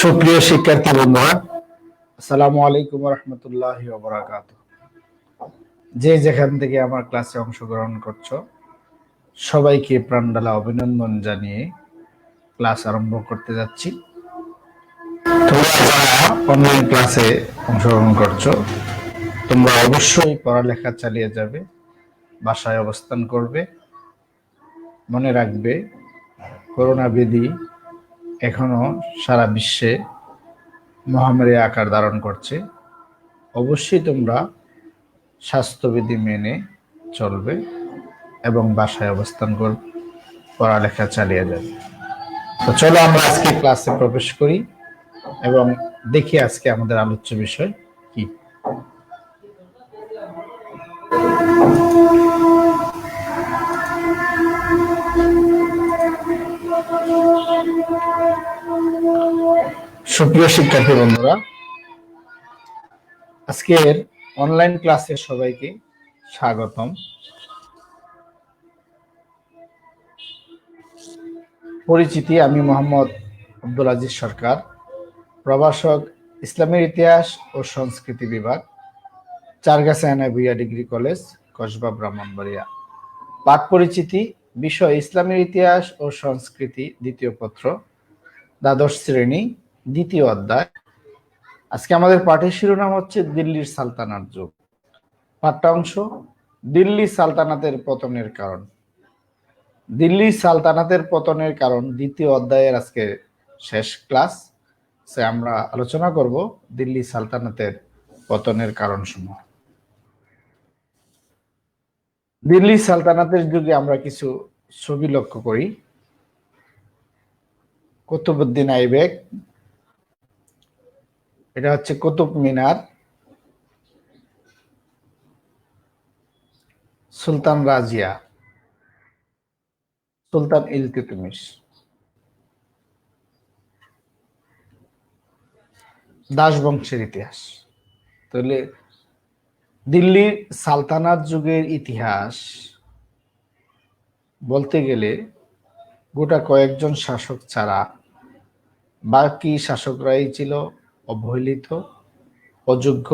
সুপ্রিয় শিক্ষার্থী বন্ধুরা আসসালামু আলাইকুম রহমতুল্লাহ যে যেখান থেকে আমার ক্লাসে অংশগ্রহণ করছ, সবাইকে প্রাণডালা অভিনন্দন জানিয়ে ক্লাস আরম্ভ করতে যাচ্ছি। অনলাইন ক্লাসে অংশগ্রহণ করছ, তোমরা অবশ্যই পড়ালেখা চালিয়ে যাবে, বাসায় অবস্থান করবে, মনে রাখবে, করোনা বিধি এখনও সারা বিশ্বে মহামারী আকার ধারণ করছে। অবশ্যই তোমরা স্বাস্থ্যবিধি মেনে চলবে এবং বাসায় অবস্থান করবে পড়ালেখা চালিয়ে যাবে। তো চলো আমরা আজকে ক্লাসে প্রবেশ করি এবং দেখি আজকে আমাদের আলোচ্য বিষয়। সুপ্রিয় শিক্ষার্থী বন্ধুরা, আজকের অনলাইন ক্লাসে সবাইকে স্বাগতম। পরিচিতি আমি মোহাম্মদ আব্দুল আজিজ সরকার, প্রভাষক, ইসলামের ইতিহাস ও সংস্কৃতি বিভাগ, চারগাছা ভুইয়া ডিগ্রি কলেজ, কসবা ব্রাহ্মণবাড়িয়া। পাঠ পরিচিতি, বিষয় ইসলামের ইতিহাস ও সংস্কৃতি দ্বিতীয় পত্র। দ্বাদশ শ্রেণি, দ্বিতীয় অধ্যায়। আজকে আমাদের পাঠের শিরোনাম হচ্ছে দিল্লির সালতানাত যুগ। পাঠ্যাংশ দিল্লি সালতানাতের পতনের কারণ। দিল্লি সালতানাতের পতনের কারণ দ্বিতীয় অধ্যায়ের আজকে শেষ ক্লাস। সে আমরা আলোচনা করব দিল্লি সালতানাতের পতনের কারণ সমূহ দিল্লি সালতানাতের যুগে আমরা কিছু ছবি লক্ষ্য করি। কুতুবুদ্দিন আইবেক এটা হচ্ছে কুতুব মিনার। সুলতান রাজিয়া। সুলতান ইলতুতমিশ। দাস বংশের ইতিহাস। তাহলে দিল্লির সালতানাত যুগের ইতিহাস বলতে গেলে গোটা কয়েকজন শাসক ছাড়া বাকি শাসকরাই ছিল অবহেলিত, অযোগ্য,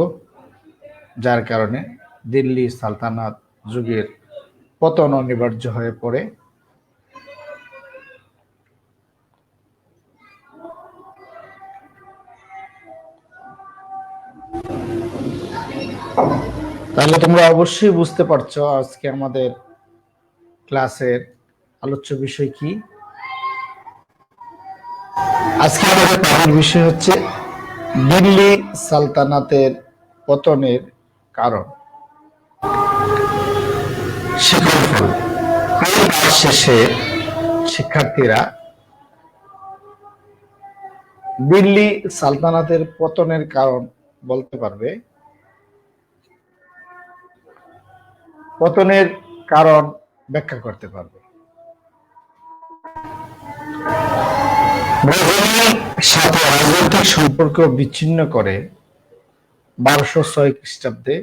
যার কারণে দিল্লি সালতানাত যুগের পতন অনিবার্য হয়ে পড়ে। তাহলে তোমরা অবশ্যই বুঝতে পারছ আজকে আমাদের ক্লাসের আলোচ্য বিষয় কি? আজকে আমাদের পাঠের বিষয় হচ্ছে দিল্লি সালতানাতের পতনের কারণ। শেষে শিক্ষার্থীরা দিল্লি সালতানাতের পতনের কারণ বলতে পারবে? পতনের কারণ ব্যাখ্যা করতে পারবে। সাথে রাজনৈতিক সম্পর্ক বিচ্ছিন্ন করে বারোশো ছয় খ্রিস্টাব্দে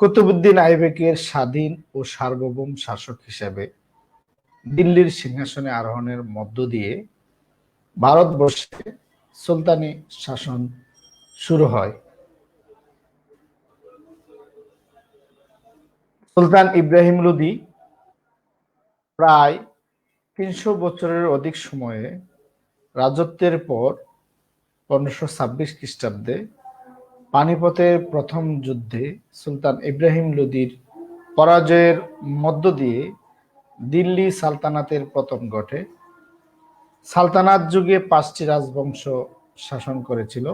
কুতুবুদ্দিন আইবেকের স্বাধীন ও সার্বভৌম শাসক হিসেবে দিল্লির সিংহাসনে আরোহণের মধ্য দিয়ে ভারতবর্ষে সুলতানি শাসন শুরু হয়। সুলতান ইব্রাহিম লোদি প্রায় তিনশো বছরের অধিক সময়ে রাজত্বের পর পনেরোশো ছাব্বিশ খ্রিস্টাব্দে পানিপথের প্রথম যুদ্ধে সুলতান ইব্রাহিম লোদির পরাজয়ের মধ্য দিয়ে দিল্লি সালতানাতের পতন ঘটে। সালতানাত যুগে পাঁচটি রাজবংশ শাসন করেছিল,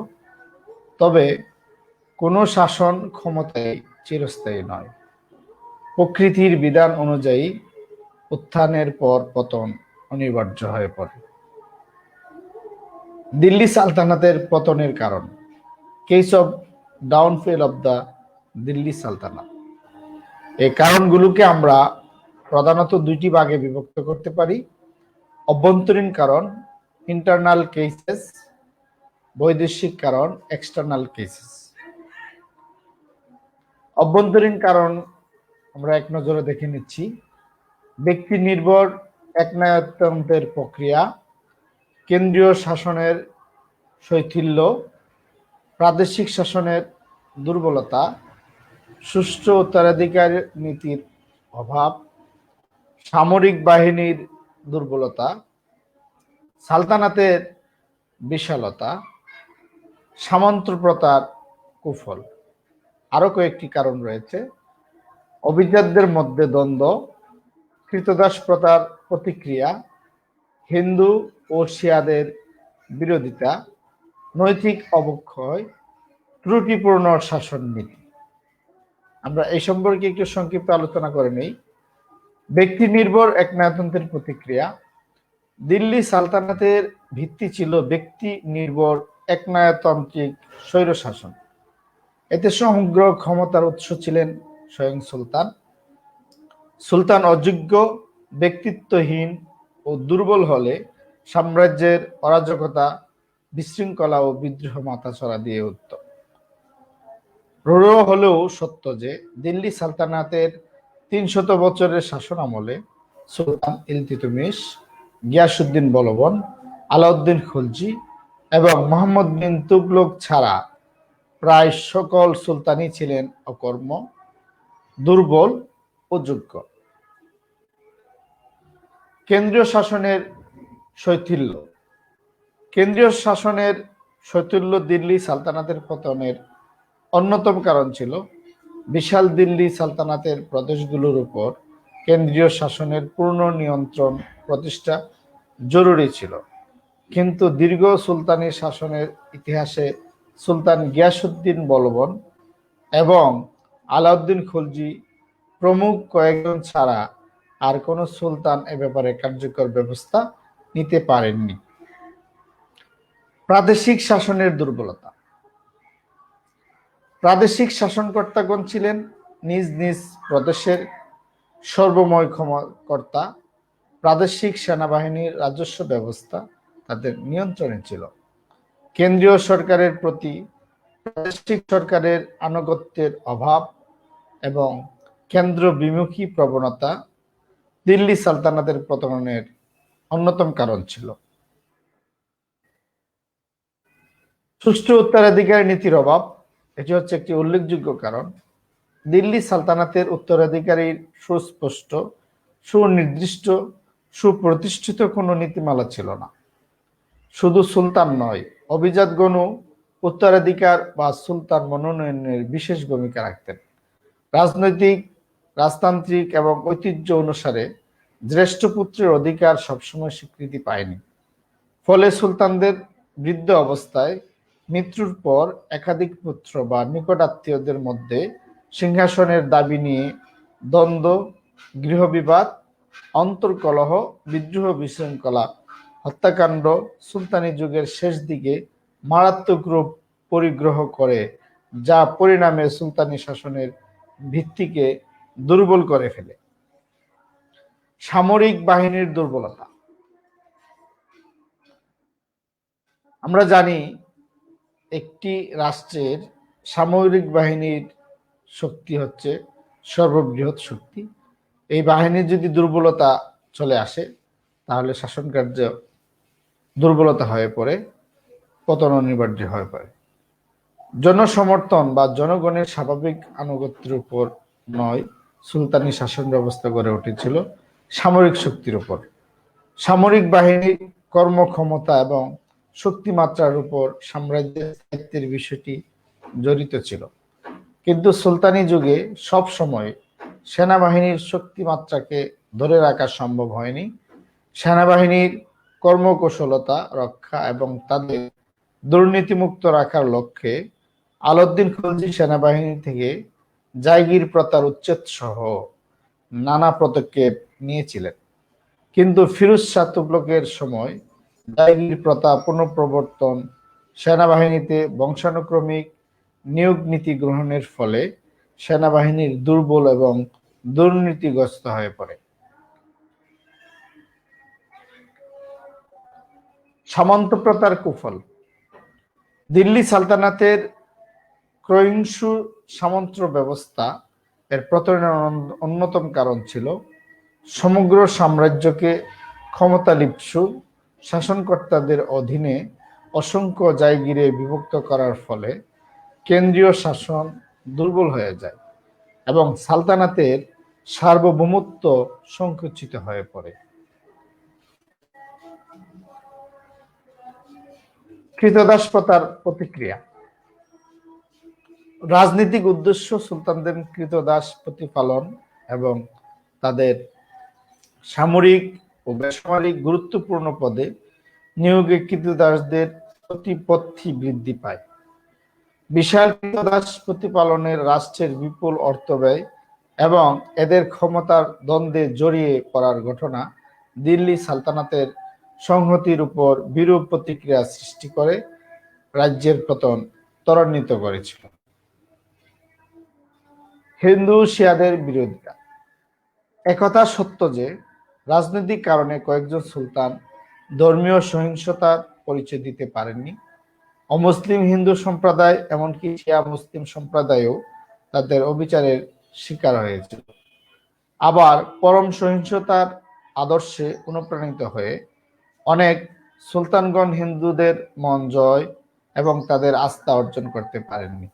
তবে কোনো শাসন ক্ষমতায় চিরস্থায়ী নয়। প্রকৃতির বিধান অনুযায়ী উত্থানের পর পতন অনিবার্য হয়ে পড়ে। দিল্লি সালতানাতের পতনের কারণ। Causes of downfall of the Delhi sultanate. এই কারণগুলোকে আমরা প্রধানত দুইটি ভাগে বিভক্ত করতে পারি। অভ্যন্তরীণ কারণ ইন্টারনাল কেসেস বৈদেশিক কারণ এক্সটার্নাল কেসেস অভ্যন্তরীণ কারণ আমরা এক নজরে দেখে নিচ্ছি। ব্যক্তি নির্ভর একনায়তন্ত্রের প্রক্রিয়া কেন্দ্রীয় শাসনের শৈথিল্য, প্রাদেশিক শাসনের দুর্বলতা, সুষ্ঠু উত্তরাধিকার নীতির অভাব, সামরিক বাহিনীর দুর্বলতা, সালতানাতের বিশালতা, সামন্তপ্রতার কুফল। আরও কয়েকটি কারণ রয়েছে। অভিজাতদের মধ্যে দ্বন্দ্ব কৃতদাস প্রতার প্রতিক্রিয়া, হিন্দু ও শিয়াদের বিরোধিতা, নৈতিক অবক্ষয়, ত্রুটিপূর্ণ শাসন নীতি। আমরা এই সম্পর্কে একটু সংক্ষিপ্ত আলোচনা করে নেই। ব্যক্তি নির্ভর এক নায়তন্ত্রের প্রতিক্রিয়া। দিল্লি সালতানাতের ভিত্তি ছিল ব্যক্তি নির্ভর একনায়তান্ত্রিক স্বৈরশাসন এতে সমগ্র ক্ষমতার উৎস ছিলেন স্বয়ং সুলতান। সুলতান অযোগ্য, ব্যক্তিত্বহীন ও দুর্বল হলে সাম্রাজ্যের অরাজকতা, বিশৃঙ্খলা ও বিদ্রোহ মাথাছড়া দিয়ে উঠত। রূঢ় হলেও সত্য যে, দিল্লি সালতানাতের তিনশত বছরের শাসন আমলে সুলতান ইলতিতুমিশ গিয়াসুদ্দিন বলবন, আলাউদ্দিন খলজি এবং মোহাম্মদ বিন তুগলক ছাড়া প্রায় সকল সুলতানই ছিলেন অকর্ম, দুর্বল ও যোগ্য। কেন্দ্রীয় শাসনের শৈথিল্য। কেন্দ্রীয় শাসনের শৈথিল্য দিল্লি সালতানাতের পতনের অন্যতম কারণ ছিল বিশাল দিল্লি সালতানাতের প্রদেশগুলোর উপর কেন্দ্রীয় শাসনের পূর্ণ নিয়ন্ত্রণ প্রতিষ্ঠা জরুরি ছিল। কিন্তু দীর্ঘ সুলতানি শাসনের ইতিহাসে সুলতান গিয়াসুদ্দিন বলবন এবং আলাউদ্দিন খলজি প্রমুখ কয়েকজন ছাড়া আর কোনো সুলতান এ ব্যাপারে কার্যকর ব্যবস্থা নিতে পারেননি। প্রাদেশিক শাসনের দুর্বলতা। প্রাদেশিক শাসনকর্তাগণ ছিলেন নিজ নিজ প্রদেশের সর্বময় ক্ষমকর্তা। প্রাদেশিক সেনাবাহিনীর রাজস্ব ব্যবস্থা তাদের নিয়ন্ত্রণে ছিল। কেন্দ্রীয় সরকারের প্রতি প্রাদেশিক সরকারের আনুগত্যের অভাব এবং কেন্দ্র বিমুখী প্রবণতা দিল্লি সালতানাতের পতনের অন্যতম কারণ ছিল। সুষ্ঠু উত্তরাধিকার নীতির অভাব, এটি হচ্ছে একটি উল্লেখযোগ্য কারণ। দিল্লি সালতানাতের উত্তরাধিকারীর সুস্পষ্ট, সুনির্দিষ্ট, সুপ্রতিষ্ঠিত কোনো নীতিমালা ছিল না। শুধু সুলতান নয় অভিজাতগণও উত্তরাধিকার বা সুলতান মনোনয়নের বিশেষ ভূমিকা রাখতেন। রাজনৈতিক, রাজতান্ত্রিক এবং ঐতিহ্য অনুসারে জ্যেষ্ঠ পুত্রের অধিকার সবসময় স্বীকৃতি পায়নি। ফলে সুলতানদের বৃদ্ধ অবস্থায় মৃত্যুর পর একাধিক পুত্র বা নিকটাত্মীয়দের মধ্যে সিংহাসনের দাবি নিয়ে দ্বন্দ্ব, গৃহবিবাদ, অন্তর্কলহ, বিদ্রোহ বিশৃঙ্খলা, হত্যাকাণ্ড সুলতানি যুগের শেষ দিকে মারাত্মক রূপ পরিগ্রহ করে, যা পরিণামে সুলতানি শাসনের ভিত্তিকে দুর্বল করে ফেলে। সামরিক বাহিনীর দুর্বলতা। আমরা জানি একটি রাষ্ট্রের সামরিক বাহিনীর শক্তি হচ্ছে সর্ববৃহৎ শক্তি। এই বাহিনীর যদি দুর্বলতা চলে আসে, তাহলে শাসন কার্য দুর্বলতা হয়ে পড়ে পতন অনিবার্য হয়ে পড়ে। জনসমর্থন বা জনগণের স্বাভাবিক আনুগত্যের উপর নয়, সুলতানি শাসন ব্যবস্থা গড়ে উঠেছিল। সামরিক শক্তির উপর। সামরিক বাহিনীর কর্মক্ষমতা এবং শক্তিমাত্রার উপর সাম্রাজ্যের দায়িত্বের বিষয়টি জড়িত ছিল। কিন্তু সুলতানি যুগে সব সময় সেনাবাহিনীর শক্তিমাত্রাকে ধরে রাখা সম্ভব হয়নি। সেনাবাহিনীর কর্মকুশলতা, রক্ষা এবং তাদের দুর্নীতিমুক্ত রাখার লক্ষ্যে আলাউদ্দিন খলজি সেনাবাহিনী থেকে জায়গির প্রতার উচ্ছেদ সহ নানা পদক্ষেপ নিয়েছিলেন। কিন্তু ফিরোজ শাহ তুগলকের সময় জায়গির প্রথা পুনঃপ্রবর্তন, সেনাবাহিনীতে বংশানুক্রমিক নিয়োগ নীতি গ্রহণের ফলে সেনাবাহিনীর দুর্বল এবং দুর্নীতিগ্রস্ত হয়ে পড়ে। সামন্তপ্রতার কুফল। দিল্লি সালতানাতের ক্রয়িংসু সামন্ত ব্যবস্থা এর পতনের অন্যতম কারণ ছিল সমগ্র সাম্রাজ্যকে ক্ষমতা লিপসু শাসনকর্তাদের অধীনে অসংখ্য জায়গিরে বিভক্ত করার ফলে কেন্দ্রীয় শাসন দুর্বল হয়ে যায় এবং সালতানাতের সার্বভৌমত্ব সংকুচিত হয়ে পড়ে। কৃতদাস প্রতিক্রিয়া। রাজনৈতিক উদ্দেশ্য সুলতানদের কৃতদাস প্রতিপালন এবং তাদের সামরিক ও বেসামরিক গুরুত্বপূর্ণ পদে নিয়োগে কৃতদাসদের প্রতিপত্তি বৃদ্ধি পায়। বিশাল কৃতদাস প্রতিপালনের রাষ্ট্রের বিপুল অর্থ ব্যয় এবং এদের ক্ষমতার দ্বন্দ্বে জড়িয়ে পড়ার ঘটনা দিল্লি সালতানাতের সংহতির উপর বিরূপ প্রতিক্রিয়া সৃষ্টি করে রাজ্যের পতন ত্বরান্বিত করেছিল। হিন্দু শিয়াদের বিরোধিতা। একথা সত্য যে, রাজনৈতিক কারণে কয়েকজন সুলতান ধর্মীয় সহিংসতার পরিচয় দিতে পারেননি। অমুসলিম হিন্দু সম্প্রদায় এমনকি শিয়া মুসলিম সম্প্রদায়ও তাদের অবিচারের শিকার হয়েছিল আবার পরম সহিংসতার আদর্শে অনুপ্রাণিত হয়ে অনেক সুলতানগণ হিন্দুদের মন জয় এবং তাদের আস্থা অর্জন করতে পারেননি।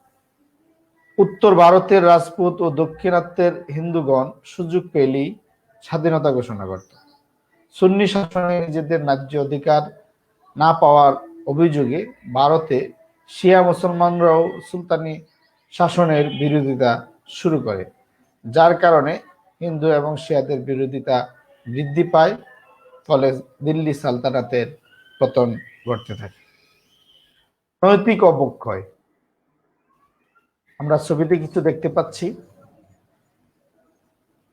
উত্তর ভারতের রাজপুত ও দক্ষিণাত্যের হিন্দুগণ সুযোগ পেলেই স্বাধীনতা ঘোষণা করত। সুন্নি শাসনে নিজেদের ন্যায্য অধিকার না পাওয়ার অভিযোগে ভারতে শিয়া মুসলমানরাও সুলতানি শাসনের বিরোধিতা শুরু করে, যার কারণে হিন্দু এবং শিয়াদের বিরোধিতা বৃদ্ধি পায়, ফলে দিল্লি সালতানাতের পতন ঘটতে থাকে। নৈতিক অবক্ষয় আমরা ছবিতে কিছু দেখতে পাচ্ছি।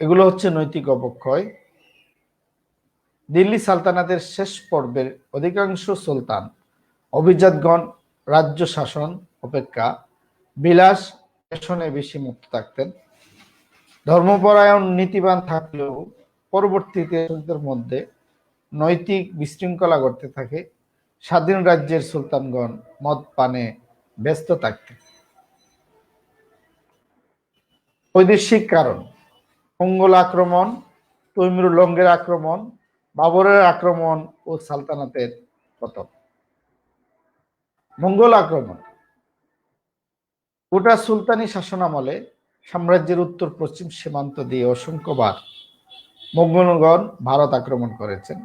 এগুলো হচ্ছে নৈতিক অবক্ষয়। দিল্লি সালতানাতের শেষ পর্বের অধিকাংশ সুলতান, অভিজাতগণ, রাজ্য শাসন অপেক্ষা, বিলাস পেশনে বেশি মুক্ত থাকতেন। ধর্মপরায়ণ নীতিবান থাকলেও পরবর্তীতে মধ্যে নৈতিক বিশৃঙ্খলা ঘটতে থাকে। স্বাধীন রাজ্যের সুলতানগণ মদ পানে ব্যস্ত থাকতেন। বৈদেশিক কারণ, মঙ্গল আক্রমণ তৈমুর লঙ্গের আক্রমণ, বাবরের আক্রমণ ও সালতানাতের পতন। মঙ্গল আক্রমণ, গোটা সুলতানি শাসনামলে সাম্রাজ্যের উত্তর পশ্চিম সীমান্ত দিয়ে অসংখ্যবার মঙ্গলগণ ভারত আক্রমণ করেছেন।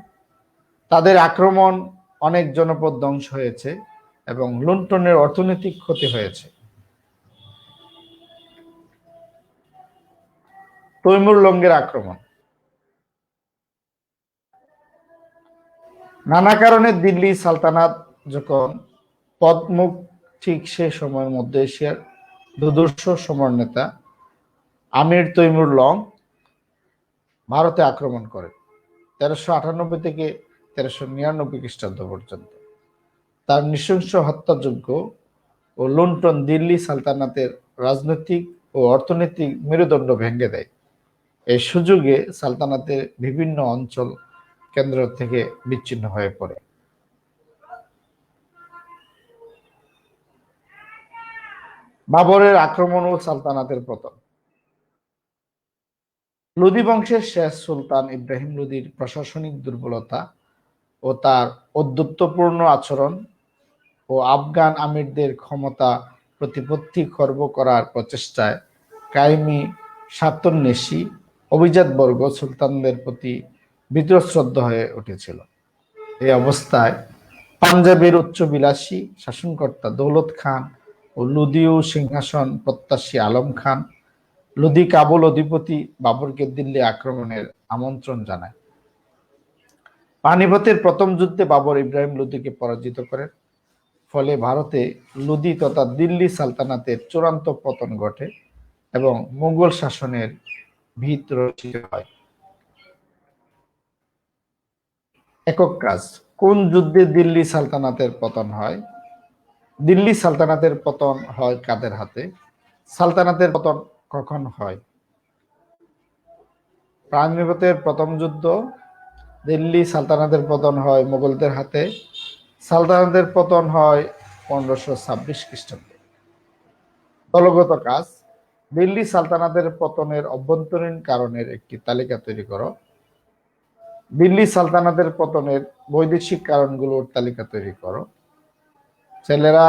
তাদের আক্রমণ অনেক জনপদ ধ্বংস হয়েছে এবং লুণ্ঠনের অর্থনৈতিক ক্ষতি হয়েছে। তৈমুর লঙ্গের আক্রমণ। নানা কারণে দিল্লি সালতানাত যখন পদমুখ ঠিক সে সময়ের মধ্যে এশিয়ার দুদর্শ সমর নেতা আমির তৈমুর লং ভারতে আক্রমণ করেন তেরোশো আটানব্বই থেকে তেরোশো নিরানব্বই খ্রিস্টাব্দ পর্যন্ত। তার নৃশংস হত্যাযোগ্য ও লুণ্ঠন দিল্লি সালতানাতের রাজনৈতিক ও অর্থনৈতিক মেরুদণ্ড ভেঙে দেয়। এই সুযোগে সালতানাতের বিভিন্ন অঞ্চল কেন্দ্র থেকে বিচ্ছিন্ন হয়ে পড়ে। বাবরের আক্রমণ ও সালতানাতের পতন লুদি বংশের শেষ সুলতান ইব্রাহিম লুদির প্রশাসনিক দুর্বলতা ও তার অদ্যুত্বপূর্ণ আচরণ ও আফগান আমিরদের ক্ষমতা প্রতিপত্তি খর্ব করার প্রচেষ্টায় কায়েমি স্বার্থন্বেষী অভিজাত বর্গ সুলতানদের প্রতি বিদ্রশ্রদ্ধ হয়ে উঠেছিল। এই অবস্থায় পাঞ্জাবের উচ্চবিলাসী শাসনকর্তা দৌলত খান ও লুদিউ সিংহাসন প্রত্যাশী আলম খান লুদি কাবুল অধিপতি বাবরকে দিল্লি আক্রমণের আমন্ত্রণ জানায়। পানিপথের প্রথম যুদ্ধে বাবর ইব্রাহিম লুদিকে পরাজিত করেন। ফলে ভারতে লুদি তথা দিল্লি সালতানাতের চূড়ান্ত পতন ঘটে এবং মুঘল শাসনের ভিত রচিত হয়। একক কাজ, কোন যুদ্ধে দিল্লি সালতানাতের পতন হয়? দিল্লি সালতানাতের পতন হয় কাদের হাতে? সালতানাতের পতন কখন হয়? প্রাণনিপথের প্রথম যুদ্ধ, দিল্লি সালতানাতের পতন হয় মোগলদের হাতে? সালতানাতের পতন হয় পনেরোশো ছাব্বিশ খ্রিস্টাব্দে। দলগত কাজ দিল্লি সালতানাতের পতনের অভ্যন্তরীণ কারণের একটি তালিকা তৈরি করো। দিল্লি সালতানাতের পতনের বৈদেশিক কারণগুলোর তালিকা তৈরি করো। ছেলেরা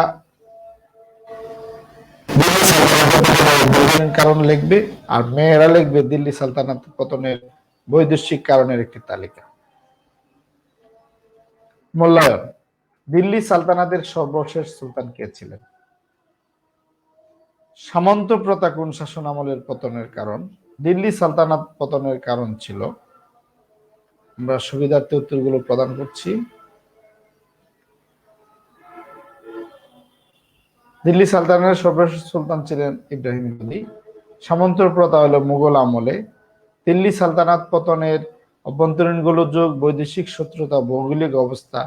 কারণ লিখবে আর মেয়েরা লিখবে দিল্লি সালতানাত পতনের বৈদেশিক কারণের একটি তালিকা। মূল্যায়ন। দিল্লি সালতানাতের সর্বশেষ সুলতান কে ছিলেন? সামন্ত প্রথা কোন শাসন আমলের পতনের কারণ? দিল্লি সালতানাত পতনের কারণ ছিল। আমরা সুবিধার্থে উত্তরগুলো প্রদান করছি। দিল্লি সালতানের সর্বশেষ সুলতান ছিলেন ইব্রাহিম লোদি সামন্ত প্রথা হলো মুঘল আমলে। দিল্লি সালতানাত পতনের অভ্যন্তরীণ গোলযোগ বৈদেশিক শত্রুতা, ভৌগোলিক অবস্থা,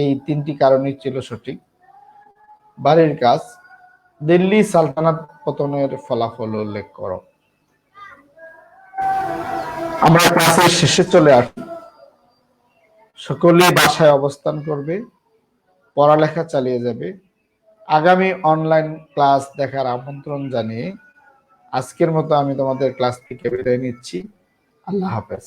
এই তিনটি কারণই ছিল সঠিক। বাড়ির কাজ দিল্লি সালতানাত পতনের ফলাফল উল্লেখ করো। আমরা ক্লাসের শেষে চলে আসি সকলেই বাসায় অবস্থান করবে, পড়ালেখা চালিয়ে যাবে। আগামী অনলাইন ক্লাস দেখার আমন্ত্রণ জানিয়ে আজকের মতো আমি তোমাদের ক্লাস থেকে বিদায় নিচ্ছি। আল্লাহ হাফেজ।